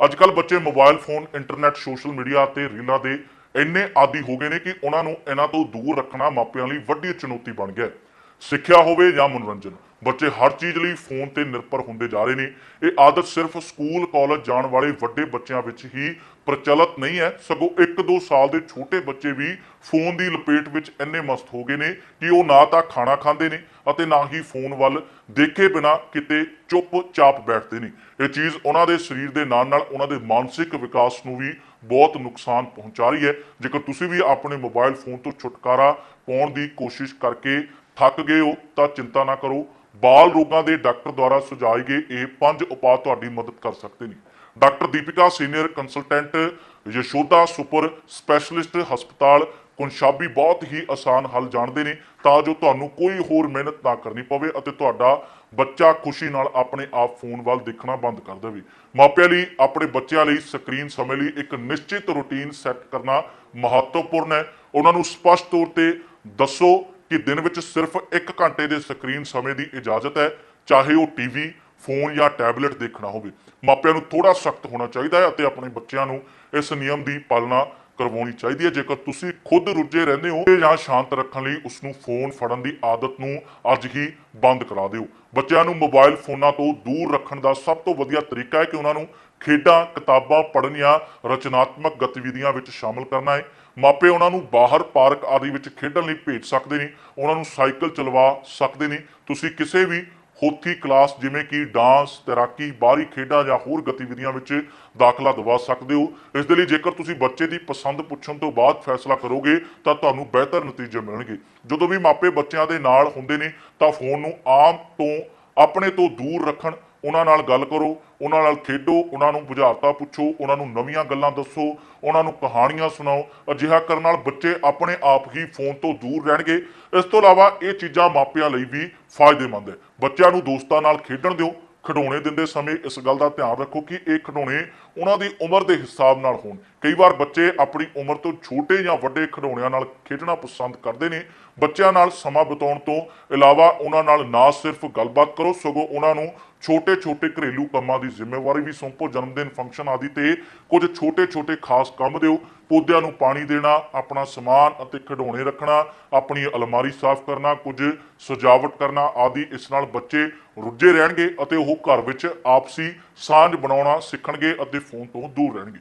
ਅੱਜ ਕੱਲ ਬੱਚੇ mobile phone, internet, social media ਤੇ ਰੀਲਾਂ ਦੇ ਇੰਨੇ ਆਦੀ ਹੋ ਗਏ ਨੇ ਕਿ ਉਹਨਾਂ ਨੂੰ ਇਹਨਾਂ ਤੋਂ ਦੂਰ ਰੱਖਣਾ ਮਾਪਿਆਂ ਲਈ ਵੱਡੀ ਚੁਣੌਤੀ ਬਣ ਗਿਆ ਸਿੱਖਿਆ ਹੋਵੇ ਜਾਂ ਮਨੋਰੰਜਨ। ਬੱਚੇ ਹਰ ਚੀਜ਼ ਲਈ ਫੋਨ ਤੇ ਨਿਰਭਰ ਹੁੰਦੇ ਜਾ ਰਹੇ ਨੇ। ਇਹ ਆਦਤ ਸਿਰਫ ਸਕੂਲ, ਕਾਲਜ ਜਾਣ ਵਾਲੇ ਵੱਡੇ ਬੱਚਿਆਂ ਵਿੱਚ ਹੀ ਪ੍ਰਚਲਿਤ ਨਹੀਂ ਹੈ। ਸਗੋਂ 1-2 ਸਾਲ ਦੇ ਛੋਟੇ ਬੱਚੇ ਵੀ ਫੋਨ ਦੀ ਲਪੇਟ ਵਿੱਚ ਇੰਨੇ ਮਸਤ ਹੋ ਗਏ ਨੇ ਕਿ ਉਹ ਨਾ ਤਾਂ ਖਾਣਾ ਖਾਂਦੇ ਨੇ ਅਤੇ ਨਾ ਹੀ ਫੋਨ ਵੱਲ ਦੇਖੇ ਬਿਨਾ ਕਿਤੇ ਚੁੱਪ-ਚਾਪ ਬੈਠਦੇ ਨੇ। ਇਹ ਚੀਜ਼ ਉਹਨਾਂ ਦੇ ਸਰੀਰ ਦੇ ਨਾਲ ਨਾਲ ਉਹਨਾਂ ਦੇ ਮਾਨਸਿਕ ਵਿਕਾਸ ਨੂੰ ਵੀ ਬਹੁਤ ਨੁਕਸਾਨ ਪਹੁੰਚਾ ਰਹੀ ਹੈ। ਜੇਕਰ ਤੁਸੀਂ ਵੀ ਆਪਣੇ ਮੋਬਾਈਲ ਫੋਨ ਤੋਂ ਛੁਟਕਾਰਾ ਪਾਉਣ ਦੀ ਕੋਸ਼ਿਸ਼ ਕਰਕੇ ਥੱਕ ਗਏ ਹੋ, ਤਾਂ ਚਿੰਤਾ ਨਾ ਕਰੋ। ਬਾਲ ਰੋਗਾਂ ਦੇ ਡਾਕਟਰ ਦੁਆਰਾ ਸੁਝਾਏ ਗਏ ਇਹ ਪੰਜ ਉਪਾਅ ਤੁਹਾਡੀ ਮਦਦ ਕਰ ਸਕਦੇ ਨੇ। Doctor Deepika, senior consultant Yashoda super specialist ਹਸਪਤਾਲ ਕੁੰਸ਼ਾਬੀ ਬਹੁਤ ਹੀ ਆਸਾਨ ਹੱਲ ਜਾਣਦੇ ਨੇ, ਤਾਂ ਜੋ ਤੁਹਾਨੂੰ ਕੋਈ ਹੋਰ ਮਿਹਨਤ ਨਾ ਕਰਨੀ ਪਵੇ ਅਤੇ ਤੁਹਾਡਾ ਬੱਚਾ ਖੁਸ਼ੀ ਨਾਲ ਆਪਣੇ ਆਪ ਫੋਨ ਵੱਲ ਦੇਖਣਾ ਬੰਦ ਕਰ ਦੇਵੇ। ਮਾਪਿਆਂ ਲਈ, ਆਪਣੇ ਬੱਚਿਆਂ ਲਈ ਸਕਰੀਨ ਸਮੇਂ ਲਈ ਇੱਕ ਨਿਸ਼ਚਿਤ ਰੁਟੀਨ ਸੈੱਟ ਕਰਨਾ ਮਹੱਤਵਪੂਰਨ ਹੈ। ਉਹਨਾਂ ਨੂੰ ਸਪਸ਼ਟ ਤੌਰ ਤੇ ਦੱਸੋ ਕਿ ਦਿਨ ਵਿੱਚ ਸਿਰਫ 1 ਘੰਟੇ ਦੇ ਸਕਰੀਨ ਸਮੇਂ ਦੀ ਇਜਾਜ਼ਤ ਹੈ, ਚਾਹੇ ਉਹ ਟੀਵੀ ਫੋਨ ਜਾਂ ਟੈਬਲੇਟ ਦੇਖਣਾ ਹੋਵੇ। ਮਾਪਿਆਂ ਨੂੰ ਥੋੜਾ ਸਖਤ ਹੋਣਾ ਚਾਹੀਦਾ ਹੈ ਅਤੇ ਆਪਣੇ ਬੱਚਿਆਂ ਨੂੰ ਇਸ ਨਿਯਮ ਦੀ ਪਾਲਣਾ ਕਰਵਾਉਣੀ ਚਾਹੀਦੀ ਹੈ। ਜੇਕਰ ਤੁਸੀਂ ਖੁਦ ਰੁੱਝੇ ਰਹਿੰਦੇ ਹੋ ਜਾਂ ਸ਼ਾਂਤ ਰੱਖਣ ਲਈ ਉਸ ਨੂੰ ਫੋਨ ਫੜਨ ਦੀ ਆਦਤ ਨੂੰ ਅੱਜ ਹੀ ਬੰਦ ਕਰਾ ਦਿਓ। ਬੱਚਿਆਂ ਨੂੰ ਮੋਬਾਈਲ ਫੋਨਾਂ ਤੋਂ ਦੂਰ ਰੱਖਣ ਦਾ ਸਭ ਤੋਂ ਵਧੀਆ ਤਰੀਕਾ ਹੈ ਕਿ ਉਹਨਾਂ ਨੂੰ ਖੇਡਾਂ, ਕਿਤਾਬਾਂ ਪੜ੍ਹਨ ਜਾਂ ਰਚਨਾਤਮਕ ਗਤੀਵਿਧੀਆਂ ਵਿੱਚ ਸ਼ਾਮਲ ਕਰਨਾ ਹੈ। ਮਾਪੇ ਉਹਨਾਂ ਨੂੰ ਬਾਹਰ ਪਾਰਕ ਆਦਿ ਵਿੱਚ ਖੇਡਣ ਲਈ ਭੇਜ ਸਕਦੇ ਨੇ। ਉਹਨਾਂ ਨੂੰ ਸਾਈਕਲ ਚਲਵਾ ਸਕਦੇ ਨੇ। ਤੁਸੀਂ ਕਿਸੇ ਵੀ ਹੋਥੀ ਕਲਾਸ ਜਿਵੇਂ ਕਿ ਡਾਂਸ, ਤੈਰਾਕੀ, ਬਾਹਰੀ ਖੇਡਾਂ ਜਾਂ ਹੋਰ ਗਤੀਵਿਧੀਆਂ ਵਿੱਚ ਦਾਖਲਾ ਦਿਵਾ ਸਕਦੇ ਹੋ। ਇਸ ਦੇ ਲਈ ਜੇਕਰ ਤੁਸੀਂ ਬੱਚੇ ਦੀ ਪਸੰਦ ਪੁੱਛਣ ਤੋਂ ਬਾਅਦ ਫੈਸਲਾ ਕਰੋਗੇ, ਤਾਂ ਤੁਹਾਨੂੰ ਬਿਹਤਰ ਨਤੀਜੇ ਮਿਲਣਗੇ। ਜਦੋਂ ਵੀ ਮਾਪੇ ਬੱਚਿਆਂ ਦੇ ਨਾਲ ਹੁੰਦੇ ਨੇ, ਤਾਂ ਫੋਨ ਨੂੰ ਆਮ ਤੋਂ, ਆਪਣੇ ਤੋਂ ਦੂਰ ਰੱਖਣ, ਉਹਨਾਂ ਨਾਲ ਗੱਲ ਕਰੋ, ਉਹਨਾਂ ਨਾਲ ਖੇਡੋ, ਉਹਨਾਂ ਨੂੰ ਬੁਝਾਰਤਾ ਪੁੱਛੋ, ਉਹਨਾਂ ਨੂੰ ਨਵੀਆਂ ਗੱਲਾਂ ਦੱਸੋ, ਉਹਨਾਂ ਨੂੰ ਕਹਾਣੀਆਂ ਸੁਣਾਓ। ਅਜਿਹਾ ਕਰਨ ਨਾਲ ਬੱਚੇ ਆਪਣੇ ਆਪ ਹੀ ਫੋਨ ਤੋਂ ਦੂਰ ਰਹਿਣਗੇ। ਇਸ ਤੋਂ ਇਲਾਵਾ ਇਹ ਚੀਜ਼ਾਂ ਮਾਪਿਆਂ ਲਈ ਵੀ ਫਾਇਦੇਮੰਦ ਹੈ। ਬੱਚਿਆਂ ਨੂੰ ਦੋਸਤਾਂ ਨਾਲ ਖੇਡਣ ਦਿਓ, ਖਿਡੌਣੇ ਦਿੰਦੇ ਸਮੇਂ ਇਸ ਗੱਲ ਦਾ ਧਿਆਨ ਰੱਖੋ ਕਿ ਇਹ ਖਿਡੌਣੇ ਉਹਨਾਂ ਦੀ ਉਮਰ ਦੇ ਹਿਸਾਬ ਨਾਲ ਹੋਣ। ਕਈ ਵਾਰ ਬੱਚੇ ਆਪਣੀ ਉਮਰ ਤੋਂ ਛੋਟੇ ਜਾਂ ਵੱਡੇ ਖਿਡੌਣਿਆਂ ਨਾਲ ਖੇਡਣਾ ਪਸੰਦ ਕਰਦੇ ਨੇ। ਬੱਚਿਆਂ ਨਾਲ ਸਮਾਂ ਬਿਤਾਉਣ ਤੋਂ ਇਲਾਵਾ ਉਹਨਾਂ ਨਾਲ ਨਾ ਸਿਰਫ ਗੱਲਬਾਤ ਕਰੋ, ਸਗੋਂ ਉਹਨਾਂ ਨੂੰ ਛੋਟੇ-ਛੋਟੇ ਘਰੇਲੂ ਕੰਮਾਂ ਦੀ ਜ਼ਿੰਮੇਵਾਰੀ ਵੀ ਸੌਂਪੋ। ਜਨਮਦਿਨ ਫੰਕਸ਼ਨ ਆਦਿ ਤੇ ਕੁਝ ਛੋਟੇ-ਛੋਟੇ ਖਾਸ ਕੰਮ ਦਿਓ। ਪੌਦਿਆਂ ਨੂੰ ਪਾਣੀ ਦੇਣਾ, ਆਪਣਾ ਸਮਾਨ ਅਤੇ ਖਿਡੌਣੇ ਰੱਖਣਾ, ਆਪਣੀ ਅਲਮਾਰੀ ਸਾਫ਼ ਕਰਨਾ, ਕੁਝ ਸਜਾਵਟ ਕਰਨਾ ਆਦਿ ਇਸ ਨਾਲ ਬੱਚੇ ਰੁੱਝੇ ਰਹਿਣਗੇ ਅਤੇ ਉਹ ਘਰ ਵਿੱਚ ਆਪਸੀ ਸਾਂਝ ਬਣਾਉਣਾ ਸਿੱਖਣਗੇ ਅਤੇ ਫੋਨ ਤੋਂ ਦੂਰ ਰਹਿਣਗੇ।